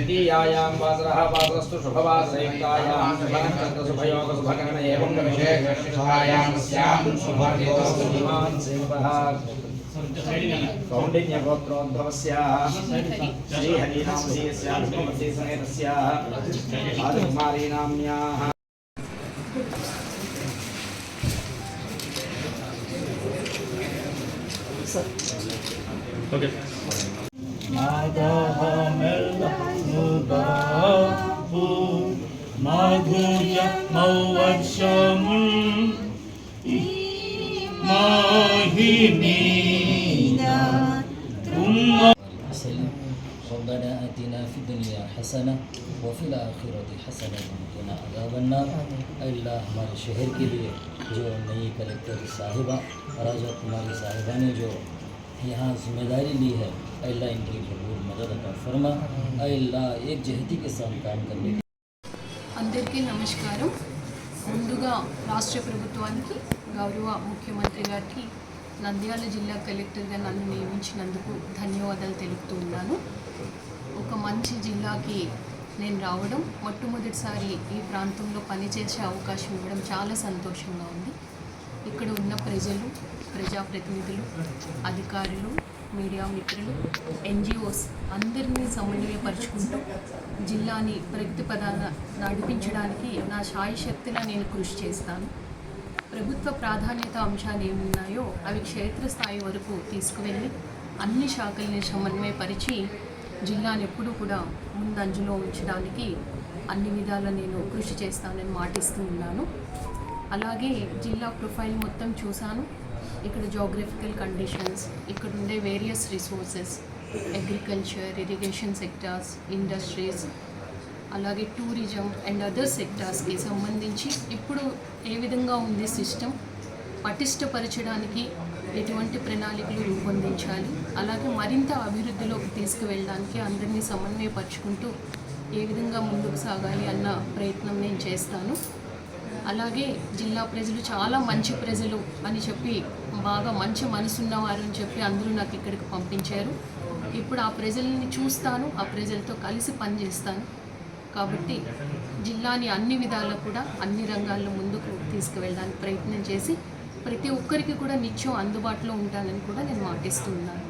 द्वितीयायां वासरः, वासरस्तु शुभवासरयुक्तायां शुभयोगशुभकरण एवं विशेषायां स्यां शुभर्योस्तु इमान् सेवः कौण्डिन्यगोत्रोद्भवस्याः श्रीहरिनामधीयस्याः समेतस्याः आदिकुमारीनाम्याः Okay. माता బాపు మాధుర్య మౌవర్షము మాహిని ربنا آتنا في الدنيا عذاب النار اللہ ہمارے شہر کے لیے جو نئی کلیکٹر صاحبہ راجہ کماری صاحبہ نے جو यहाँ जिम्मेदारी ली है। अल्लाह इनकी भरपूर मदद अता फरमा। अल्लाह एक जहती के साथ काम करने అందరికీ నమస్కారం ముందుగా రాష్ట్ర ప్రభుత్వానికి గౌరవ ముఖ్యమంత్రి గారికి నంద్యాల జిల్లా కలెక్టర్గా నన్ను నియమించినందుకు ధన్యవాదాలు తెలుపుతూ ఉన్నాను. ఒక మంచి జిల్లాకి నేను రావడం మొట్టమొదటిసారి ఈ ప్రాంతంలో పనిచేసే అవకాశం ఇవ్వడం చాలా సంతోషంగా ఉంది. ఇక్కడ ఉన్న ప్రజలు ప్రజాప్రతినిధులు అధికారులు మీడియా మిత్రులు ఎన్జిఓస్ అందరినీ సమన్వయపరుచుకుంటూ జిల్లాని ప్రగతి పదాన నడిపించడానికి నా శాయశక్తిలా నేను కృషి చేస్తాను. ప్రభుత్వ ప్రాధాన్యత అంశాలు ఏమున్నాయో అవి క్షేత్రస్థాయి వరకు తీసుకువెళ్ళి అన్ని శాఖల్ని సమన్వయపరిచి జిల్లాను ఎప్పుడూ కూడా ముందంజలో ఉంచడానికి అన్ని విధాల నేను కృషి చేస్తానని మాటిస్తూ ఉన్నాను. అలాగే జిల్లా ప్రొఫైల్ మొత్తం చూశాను. ఇక్కడ జోగ్రఫికల్ కండిషన్స్ ఇక్కడ ఉండే various resources agriculture irrigation sectors industries అలాగే టూరిజం అండ్ అదర్ సెక్టార్స్కి సంబంధించి ఇప్పుడు ఏ విధంగా ఉంది సిస్టమ్ పటిష్టపరచడానికి ఎటువంటి ప్రణాళికలు రూపొందించాలి అలాగే మరింత అభివృద్ధిలోకి తీసుకువెళ్ళడానికి అందరినీ సమన్వయపరుచుకుంటూ ఏ విధంగా ముందుకు సాగాలి అన్న ప్రయత్నం నేను చేస్తాను. అలాగే జిల్లా ప్రజలు చాలా మంచి ప్రజలు అని చెప్పి బాగా మంచి మనసున్నవారు అని చెప్పి అందరూ నాకు ఇక్కడికి పంపించారు. ఇప్పుడు ఆ ప్రజల్ని చూస్తాను ఆ ప్రజలతో కలిసి పనిచేస్తాను. కాబట్టి జిల్లాని అన్ని విధాల్లో కూడా అన్ని రంగాల్లో ముందుకు తీసుకువెళ్ళడానికి ప్రయత్నం చేసి ప్రతి ఒక్కరికి కూడా నిత్యం అందుబాటులో ఉంటానని కూడా నేను మాటిస్తున్నాను